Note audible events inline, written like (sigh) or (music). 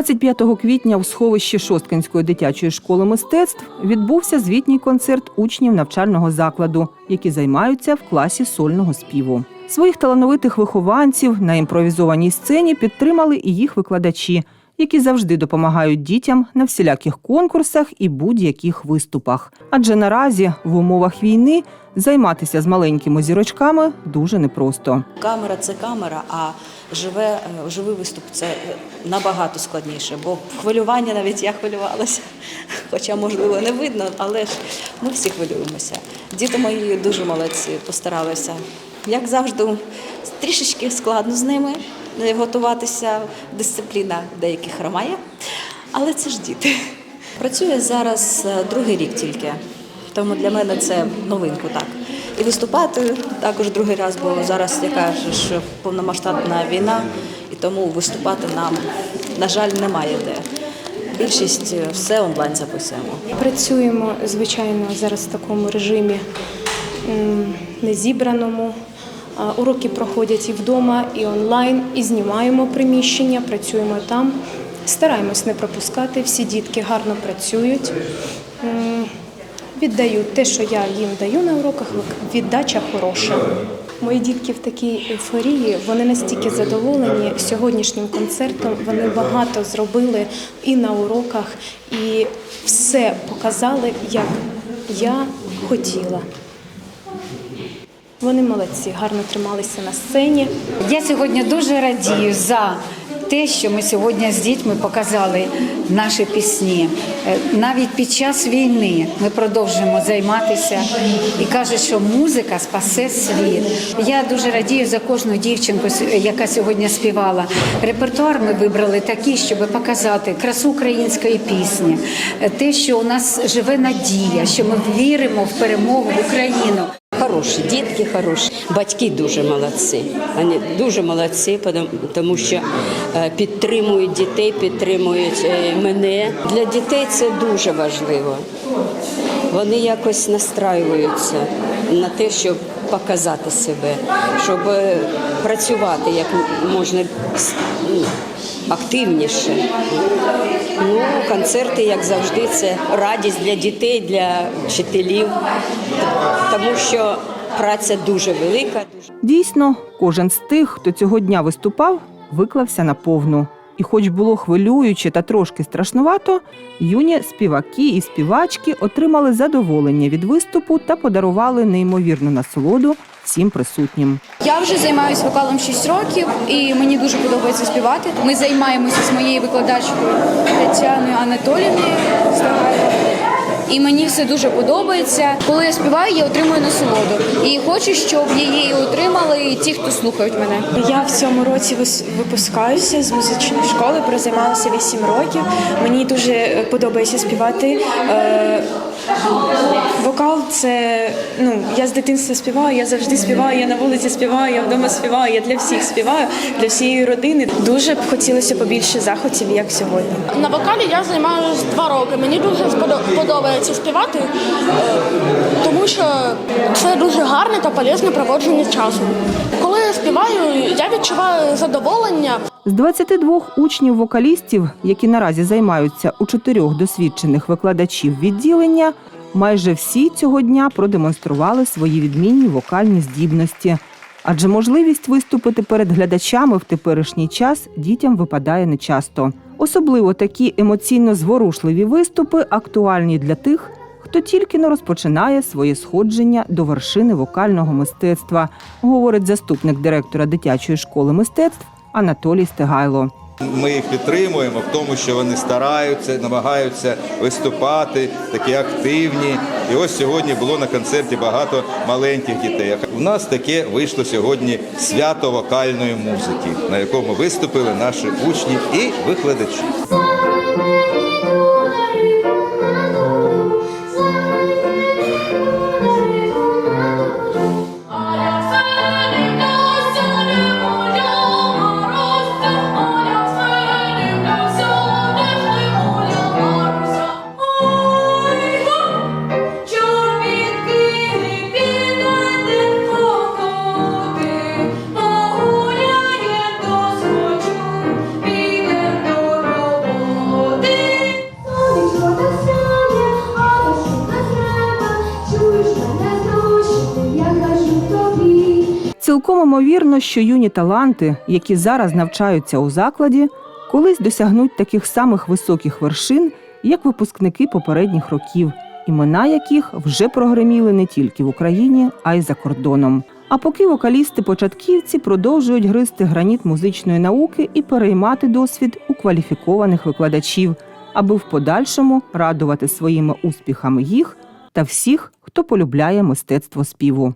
25 квітня в сховищі Шосткинської дитячої школи мистецтв відбувся звітній концерт учнів навчального закладу, які займаються в класі сольного співу. Своїх талановитих вихованців на імпровізованій сцені підтримали і їх викладачі, які завжди допомагають дітям на всіляких конкурсах і будь-яких виступах. Адже наразі в умовах війни займатися з маленькими зірочками дуже непросто. Камера це камера, а живе, е, живий виступ це набагато складніше, бо хвилювання навіть я хвилювалася, (laughs) хоча, можливо, не видно, але ж ми всі хвилюємося. Діти мої дуже молодці, постаралися. Як завжди, трішечки складно з ними е, готуватися, дисципліна деяких хромає, але це ж діти. Працює зараз е, другий рік тільки, тому для мене це новинку так. І виступати також другий раз, бо зараз яка ж повномасштабна війна, і тому виступати нам, на жаль, немає де. Більшість е, все онлайн записуємо. Працюємо, звичайно, зараз в такому режимі незібраному. Уроки проходять і вдома, і онлайн, і знімаємо приміщення, працюємо там. Стараємось не пропускати. Всі дітки гарно працюють, М, віддають те, що я їм даю на уроках, віддача хороша. Мої дітки в такій ейфорії, вони настільки задоволені сьогоднішнім концертом. Вони багато зробили і на уроках, і все показали, як я хотіла. Вони молодці, гарно трималися на сцені. Я сьогодні дуже радію за те, що ми сьогодні з дітьми показали наші пісні. Е, Навіть під час війни ми продовжуємо займатися і кажуть, що музика спасе світ. Я дуже радію за кожну дівчинку, яка сьогодні співала. Репертуар ми вибрали такий, щоб показати красу української пісні, е, те, що у нас живе надія, що ми віримо в перемогу в Україну. Хороші, дітки хороші, батьки дуже молодці. Вони дуже молодці, тому що е, підтримують дітей, підтримують е, мене. Для дітей це дуже важливо. Вони якось настраюються на те, щоб показати себе, щоб е, працювати як можна ну, активніше. Ну, концерти, як завжди, це радість для дітей, для вчителів, тому що праця дуже велика. Дійсно, кожен з тих, хто цього дня виступав, виклався на повну. І хоч було хвилююче та трошки страшнувато, юні співаки і співачки отримали задоволення від виступу та подарували неймовірну насолоду всім присутнім. Я вже займаюся вокалом 6 років і мені дуже подобається співати. Ми займаємося з моєю викладачкою Тетяною Стагайло. І мені все дуже подобається. Коли я співаю, я отримую насолоду. І хочу, щоб її отримали і ті, хто слухають мене. Я в цьому році випускаюся з музичної школи, прозаймалася 8 років. Мені дуже е, подобається співати. Е, Вокал це ну я з дитинства співаю, я завжди співаю, я на вулиці співаю, я вдома співаю, я для всіх співаю, для всієї родини. Дуже б хотілося побільше заходів, як сьогодні. На вокалі я займаюся два роки. Мені дуже сподо- подобається співати, е, тому що це дуже гарне та полезне проводження часу. Коли я співаю, я відчуваю задоволення. З 22 учнів-вокалістів, які наразі займаються у чотирьох досвідчених викладачів відділення, майже всі цього дня продемонстрували свої відмінні вокальні здібності. Адже можливість виступити перед глядачами в теперішній час дітям випадає нечасто. Особливо такі емоційно зворушливі виступи актуальні для тих, хто тільки не розпочинає своє сходження до вершини вокального мистецтва, говорить заступник директора дитячої школи мистецтв Анатолій Стегайло. Ми їх підтримуємо в тому, що вони стараються, намагаються виступати, такі активні. І ось сьогодні було на концерті багато маленьких дітей. У нас таке вийшло сьогодні свято вокальної музики, на якому виступили наші учні і викладачі. Цілком імовірно, що юні таланти, які зараз навчаються у закладі, колись досягнуть таких самих високих вершин, як випускники попередніх років, імена яких вже прогреміли не тільки в Україні, а й за кордоном. А поки вокалісти-початківці продовжують гризти граніт музичної науки і переймати досвід у кваліфікованих викладачів, аби в подальшому радувати своїми успіхами їх та всіх, хто полюбляє мистецтво співу.